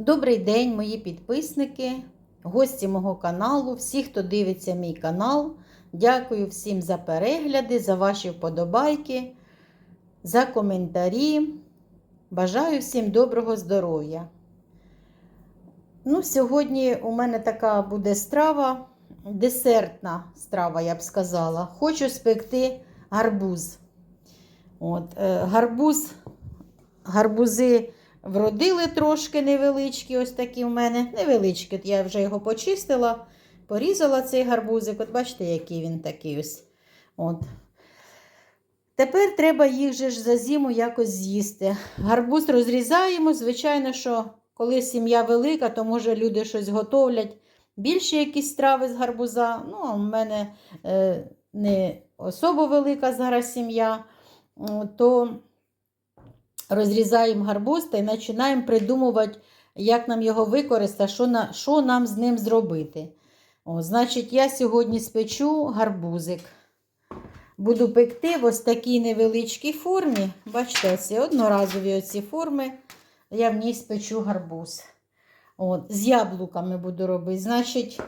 Добрий день, мої підписники, гості мого каналу, всі, хто дивиться мій канал. Дякую всім за перегляди, за ваші вподобайки, за коментарі. Бажаю всім доброго здоров'я. Ну, сьогодні у мене така буде страва, десертна страва, я б сказала. Хочу спекти гарбуз. От, е, гарбуз, гарбузи вродили трошки невеличкі, ось такі в мене. Невеличкі, я вже його почистила, порізала цей гарбузик. От бачите, який він такий ось. От. Тепер треба їх же ж за зиму якось з'їсти. Гарбуз розрізаємо. Звичайно, що коли сім'я велика, то може люди щось готовлять. Більше якісь страви з гарбуза. Ну, а в мене е, не особо велика зараз сім'я, то розрізаємо гарбуз й починаємо придумувати, як нам його використати, що, на, що нам з ним зробити. О, Значить, я сьогодні спечу гарбузик. Буду пекти в ось такій невеличкій формі. Бачите, ці одноразові оці форми. Я в ній спечу гарбуз. От, З яблуками буду робити. Значить,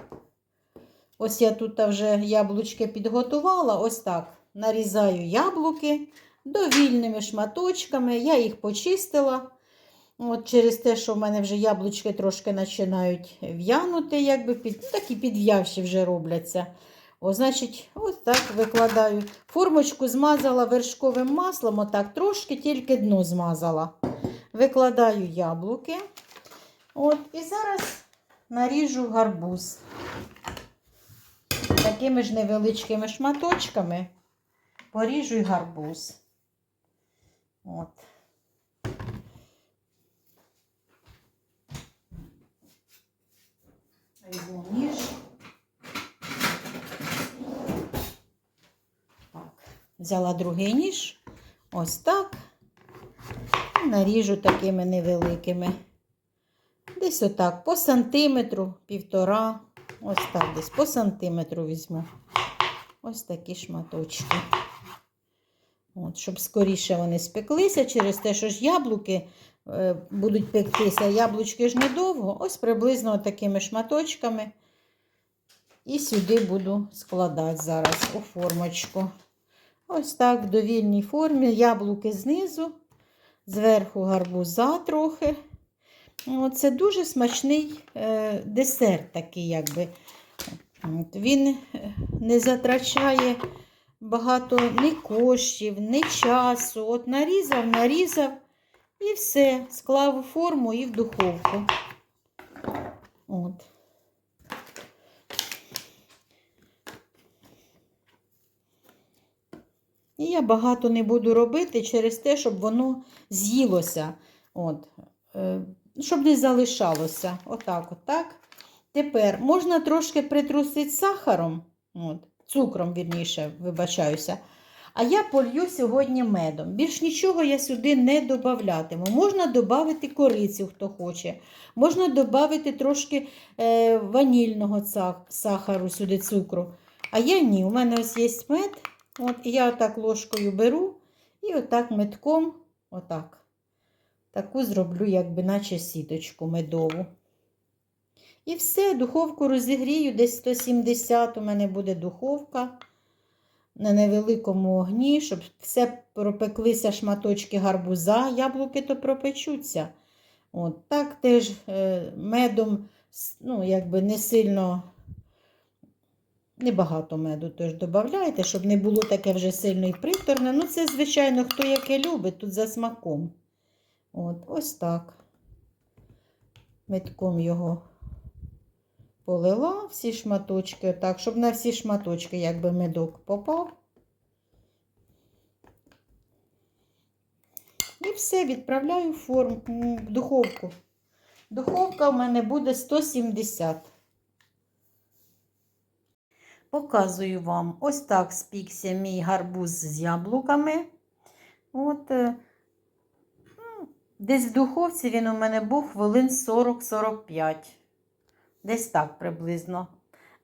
ось я тут вже яблучки підготувала. Ось так. Нарізаю яблуки довільними шматочками. Я їх почистила. От Через те, що в мене вже яблучки трошки починають в'янути, якби під, такі підв'явші вже робляться. О, Значить, ось так викладаю. Формочку змазала вершковим маслом, отак трошки, тільки дно змазала. Викладаю яблуки. От, І зараз наріжу гарбуз. Такими ж невеличкими шматочками поріжу й гарбуз. От. Візьму ніж. Так. Взяла другий ніж. Ось так. І наріжу такими невеликими. Десь отак, по сантиметру, півтора. Ось так, десь по сантиметру візьму. Ось такі шматочки. От, Щоб скоріше вони спеклися через те, що ж яблуки е, будуть пектися. Яблучки ж недовго. Ось приблизно такими шматочками. І сюди буду складати зараз у формочку. Ось так, в довільній формі. Яблуки знизу, зверху гарбуза трохи. Це дуже смачний е, десерт такий, якби. От, Він не затрачає багато ні коштів, ні часу. От нарізав, нарізав і все. Склав у форму і в духовку. От. І я багато не буду робити через те, щоб воно з'їлося. От. Е, Щоб не залишалося. Отак, отак. Тепер можна трошки притрусити сахаром. От цукром, вірніше, вибачаюся. А я полью сьогодні медом. Більш нічого я сюди не додаватиму. Можна додати корицю, хто хоче. Можна додати трошки е, ванільного сахару, сюди цукру. А я ні. У мене ось є мед. От, я отак ложкою беру і отак метком, отак. Таку зроблю, якби наче сіточку медову. І все, духовку розігрію, десь 170 у мене буде духовка на невеликому огні, щоб все пропеклися шматочки гарбуза, яблуки то пропечуться. От, Так теж е, медом, ну, якби не сильно, небагато меду теж додавайте, щоб не було таке вже сильно і приторне. Ну, це, звичайно, хто яке любить, тут за смаком. От, Ось так. Метком його полила всі шматочки, так, щоб на всі шматочки, якби медок попав. І все, відправляю в форму в духовку. Духовка в мене буде 170. Показую вам ось так спікся мій гарбуз з яблуками. От, е, ну, Десь в духовці він у мене був хвилин 40-45. Десь так приблизно.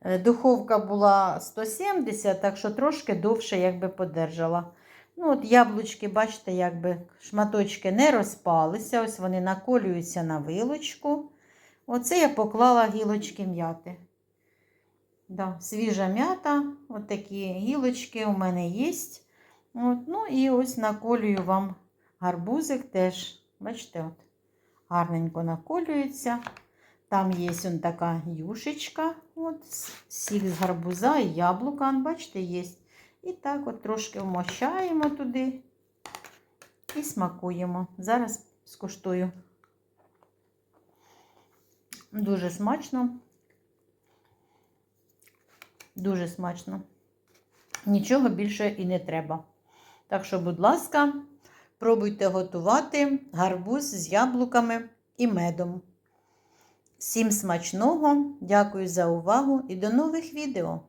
Е, Духовка була 170, так що трошки довше якби подержала. Ну, от Яблучки, бачите, якби шматочки не розпалися. Ось вони наколюються на вилочку. Оце я поклала гілочки м'яти. Да, свіжа м'ята, от гілочки у мене є. От, ну і ось наколюю вам гарбузик теж. Бачите, от, гарненько наколюється. Там є он така юшечка, от, с- сік з гарбуза і яблука, бачите, є. І так от трошки вмощаємо туди і смакуємо. Зараз скуштую. Дуже смачно. Дуже смачно. Нічого більше і не треба. Так що, будь ласка, пробуйте готувати гарбуз з яблуками і медом. Всім смачного! Дякую за увагу і до нових відео!